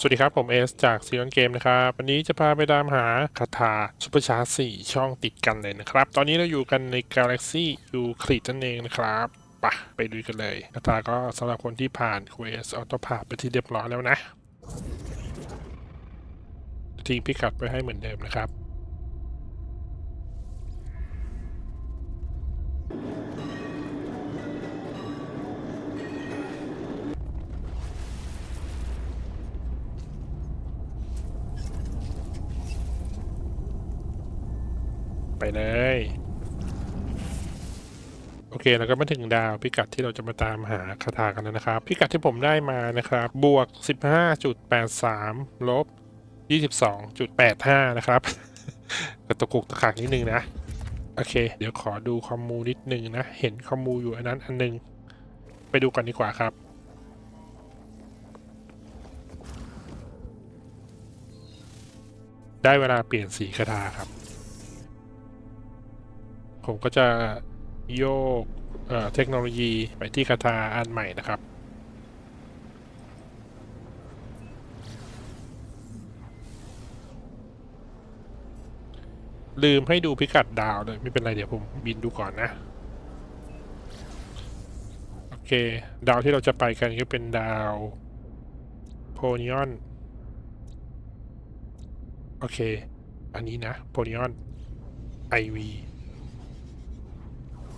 สวัสดีครับ ผมเอสจากซี o อนเกมนะครับ วันนี้จะพาไปตามหาคาถาซุปเปอร์ชาร์จ4ช่องติดกันเลยนะครับ ตอนนี้เราอยู่กันใน Galaxy ยูคลิดนั่นเองนะครับปะไปดูกันเลยคาถาก็สำหรับคนที่ผ่านเควสออโต้ผ่านไปที่เรียบร้อยแล้วนะ ทิ้งพิกัดไว้ให้เหมือนเดิมนะครับ ไปเลย โอเคแล้วก็มาถึงดาวพิกัดที่เราจะมาตามหาคาถากันแล้วนะครับ พิกัดที่ผมได้มานะครับ บวก 15.83 ลบ 22.85 นะครับกระตุกกุกตะขักนิดนึงนะ โอเค เดี๋ยวขอดูคอมมูนิดนึงนะ เห็นคอมมูอยู่อันนั้นอันนึง ไปดูกันดีกว่าครับได้เวลาเปลี่ยนสีคาถาครับ ผมก็จะโยกเเทคโนโลยีไปที่คาถาอันใหม่นะครับ ลืมให้ดูพิกัดดาวเลยไม่เป็นไรเดี๋ยวผมบินดูก่อนนะ โอเค ดาวที่เราจะไปกันก็เป็นดาวโพนิออนโอเค อันนี้นะโพนิออนไ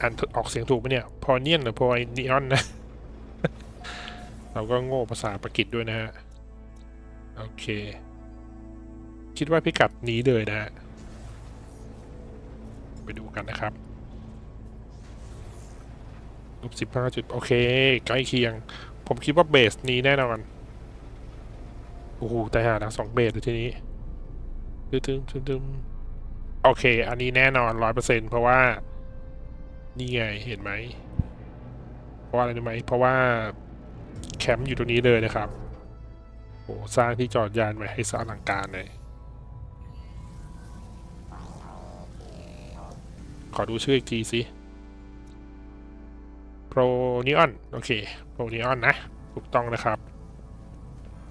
อ่านออกเสียงถูกไหมเนี่ย พอเนียนหรือพอนิออนนะ เราก็โง่ภาษาประกิตด้วยนะฮะ โอเค คิดว่าพิกัดนี้เลยนะฮะ ไปดูกันนะครับลบสิบห้าจุด โอเค ใกล้เคียง ผมคิดว่าเบสนี้แน่นอน โอ้โหแต่หาแล้วสองเบสเลยทีนี้ตึมตึมตึมตึมโอเค อันนี้แน่นอนร้อยเปอร์เซ็นเพราะว่า นี่ไงเห็นไหม เพราะอะไรรู้ไหม เพราะว่าแคมป์อยู่ตรงนี้เลยนะครับโอ้สร้างที่จอดยานไว้ให้สอลังการเลย ขอดูชื่ออีกทีสิโปรนิออนโอเคโปรนิออนนะ ถูกต้องนะครับ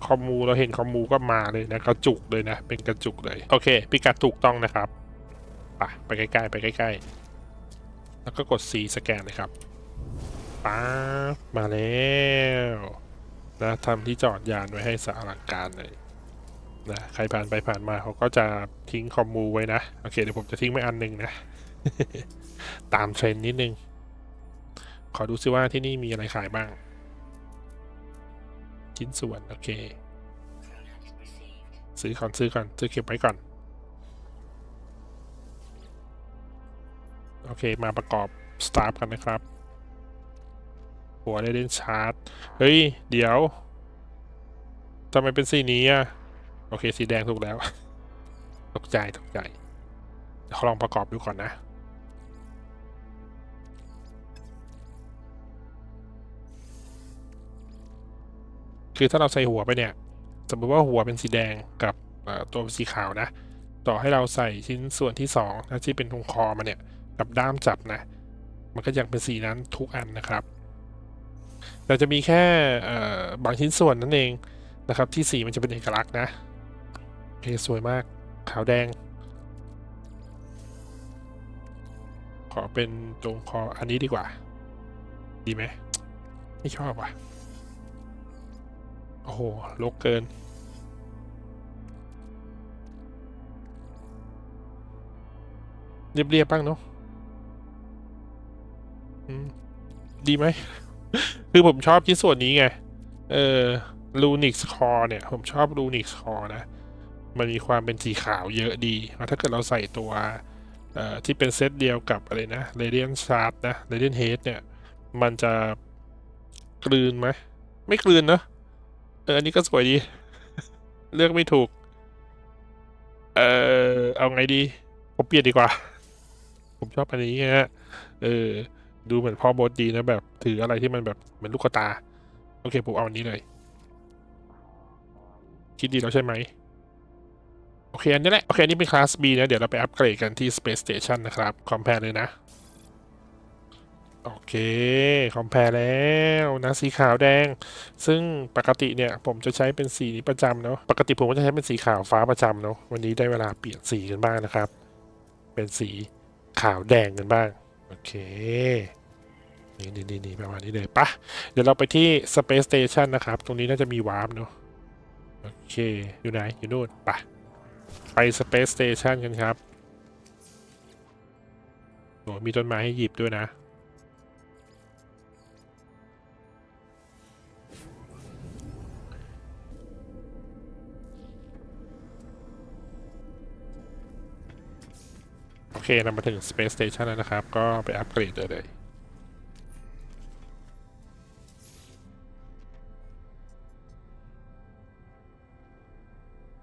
คอมมูเราเห็นคอมมูก็มาเลยนะ กระจุกเลยนะ เป็นกระจุกเลย โอเค พิกัดถูกต้องนะครับ ไปไปใกล้ๆ ไปใกล้ๆ แล้วก็กด C สแกนเลยครับป๊าบมาแล้วนะทำที่จอดยานไว้ให้สะอลังการเลยนะใครผ่านไปผ่านมาเขาก็จะทิ้งคอมมูไว้นะ โอเค เดี๋ยวผมจะทิ้งไว้อันหนึ่งนะ ตามเทรนนิดนึง ขอดูซิว่าที่นี่มีอะไรขายบ้าง ชิ้นส่วน โอเค ซื้อก่อนซื้อก่อนซื้อเก็บไว้ก่อน โอเคมาประกอบสตาร์กันนะครับ หัวได้เล่นชาร์จ เฮ้ย เดี๋ยวทำไมเป็นสีนี้อะ โอเค สีแดงถูกแล้ว ตกใจตกใจเขาลองประกอบดูก่อนนะคือถ้าเราใส่หัวไปเนี่ย สมมติว่าหัวเป็นสีแดงกับตัวเป็นสีขาวนะ ต่อให้เราใส่ชิ้นส่วนที่สองนะที่เป็นตรงคอมาเนี่ย กับด้ามจับนะ มันก็ยังเป็นสีนั้นทุกอันนะครับแต่จะมีแค่บางชิ้นส่วนนั่นเองนะครับ ที่สีมันจะเป็นเอกลักษณ์นะโอเคสวยมากขาวแดง ขอเป็นตรงคออันนี้ดีกว่า ดีไหมไม่ชอบว่ะ โอ้โหลกเกินเรียบๆบ้างเนาะ ดีไหม คือผมชอบชิ้นส่วนนี้ไง เออลูนิกคอเนี่ย ผมชอบลูนิกคอนะ มันมีความเป็นสีขาวเยอะดี แล้วถ้าเกิดเราใส่ตัวที่เป็นเซตเดียวกับอะไรนะ Radiant Shard นะ Radiant Head เนี่ย มันจะกลืนไหม ไม่กลืนนะเอออันนี้ก็สวยดี เลือกไม่ถูก เออเอาไงดี ผมเปลี่ยนดีกว่า ผมชอบอันนี้ฮะเออ ดูเหมือนพ่อบดดีนะแบบ ถืออะไรที่มันแบบเหมือนลูกตา โอเคผมเอาอันนี้เลย คิดดีแล้วใช่ไหมโอเค อันนี้แหละ โอเคอันนี้เป็นคลาส B นะ เดี๋ยวเราไปอัปเกรดกันที่ Space Station นะครับ คอมแพร์เลยนะ โอเค คอมแพรแล้วนะสีขาวแดง ซึ่งปกติเนี่ยผมจะใช้เป็นสีนี้ประจำเนาะปกติผมก็จะใช้เป็นสีขาวฟ้าประจำเนาะวันนี้ได้เวลาเปลี่ยนสีกันบ้างนะครับ เป็นสีขาวแดงกันบ้าง โอเคนี่นี่นี่นี่ประมาณนี้เลยปะเดี๋ยวเราไปที่ Space Station นะครับ ตรงนี้น่าจะมีวาร์ปเนาะโอเค อยู่ไหน อยู่นู่นปะไป Space Station กันครับโอ้มีต้นไม้ให้หยิบด้วยนะ เคเรามาถึง Space Station แล้วนะครับ ก็ไปอัปเกรดเลย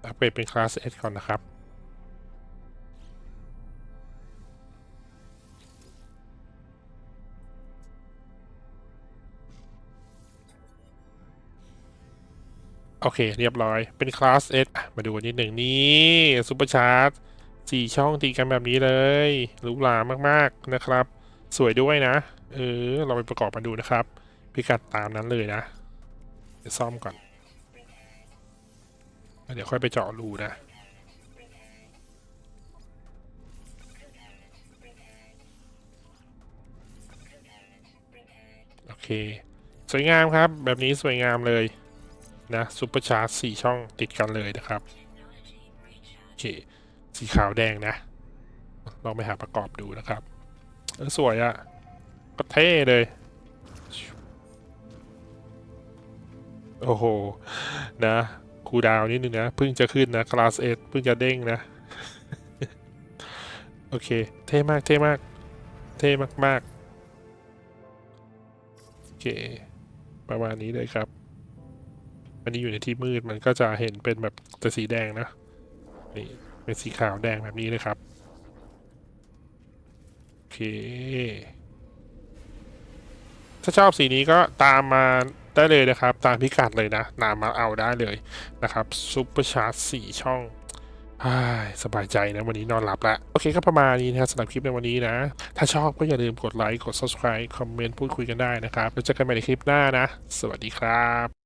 อัปเกรดเป็นคลาส S ก่อนนะครับโอเค เรียบร้อยเป็นคลาส S อะมาดูกันนิดหนึ่งนี่ซูเปอร์ชาร์จ สี่ช่องตีกันแบบนี้เลยหรูหรามากๆนะครับ สวยด้วยนะ เออ เราไปประกอบมาดูนะครับ พิกัดตามนั้นเลยนะเดี๋ยวซ่อมก่อน เดี๋ยวค่อยไปเจาะรูนะโอเค สวยงามครับ แบบนี้สวยงามเลยนะซูเปอร์ชาร์จสี่ช่องติดกันเลยนะครับโอเค สีขาวแดงนะ ลองไปหาประกอบดูนะครับเออสวยอะ่ะ ก็เท่เลย โอ้โห นะคูดาวน์นิดนึงนะ เพิ่งจะขึ้นนะ คลาสเอเพิ่งจะเด้งนะ โอเค เท่มาก เท่มาก เท่มากๆโอเค ประมาณนี้เลยครับอันนี้อยู่ในที่มืดมันก็จะเห็นเป็นแบบแต่สีแดงนะนี่ เป็นสีขาวแดงแบบนี้เลยครับโอเค ถ้าชอบสีนี้ก็ตามมาได้เลยนะครับ ตามพิกัดเลยนะตามมาเอาได้เลยนะครับซุปเปอร์ชาร์จสี่ช่องสบายใจนะวันนี้นอนหลับละโอเคก็ประมาณนี้นะครับสำหรับคลิปในวันนี้นะ ถ้าชอบก็อย่าลืมกดไลค์ กด subscribe คอมเมนต์ พูดคุยกันได้นะครับ แล้วเจอกันใหม่ในคลิปหน้านะ สวัสดีครับ